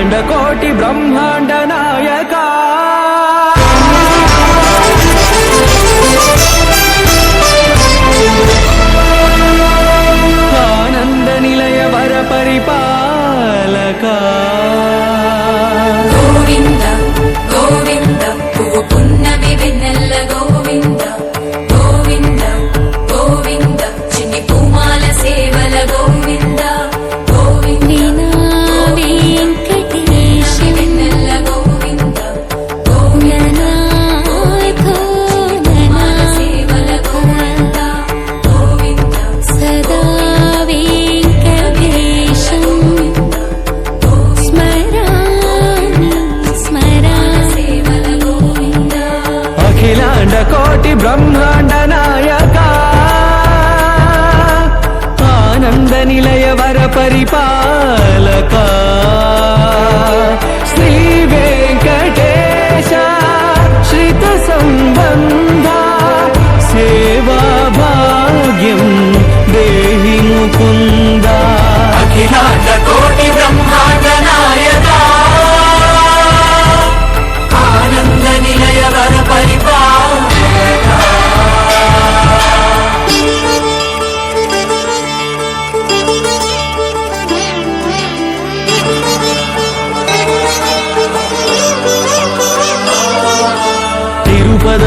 బ్రహ్మాండ కోటి బ్రహ్మాండ నా అఖిలాండ కోటి బ్రహ్మాండ నాయక. ఆనంద నిలయ వర పరిపాలక. శ్రీ వెంకటేశ శ్రిత సంబంధ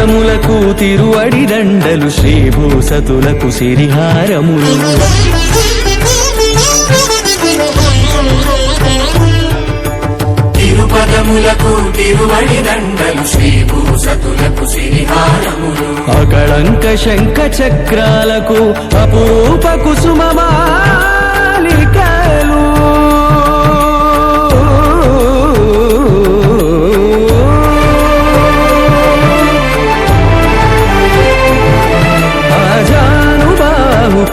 తిరుపదములకు తిరువడి దండలు శ్రీభూసతులకు సిరిహారములు తిరుపదములకు తిరువడి దండలు శ్రీభూసతులకు సిరిహారములు అకళంక శంఖ చక్రాలకు అపూప కుసుమమాలికలు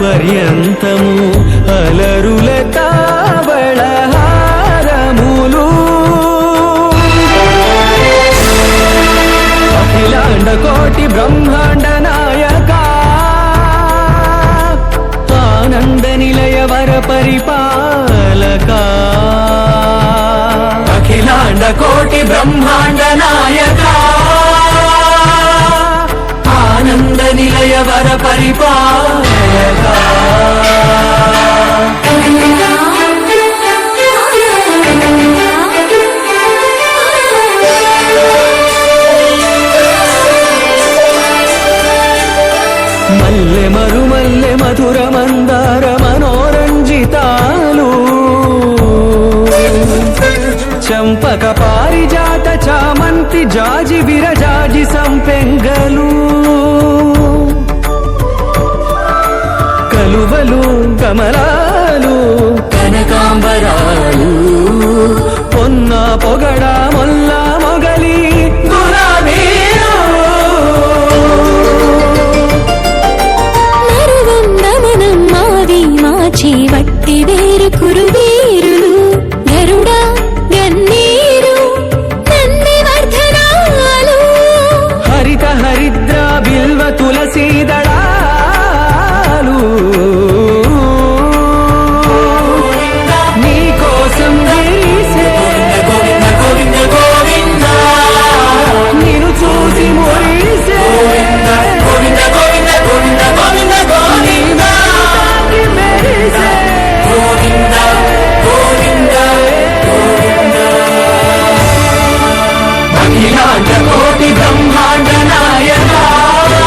పర్యంతము అలరుల తావళహారములు అఖిలాండ కోటి బ్రహ్మాండ నాయక ఆనంద నిలయ వర పరిపాలక. అఖిలాండ కోటి బ్రహ్మాండ నాయక ఆనంద నిలయ వర పరిపాల మల్లె మరుమల్లె మధుర మందార మనోరంజితాలు. చంపక పారిజాత చామంతి జాజి విరజాజి సంపెంగలు. కలువలు కమలాలు.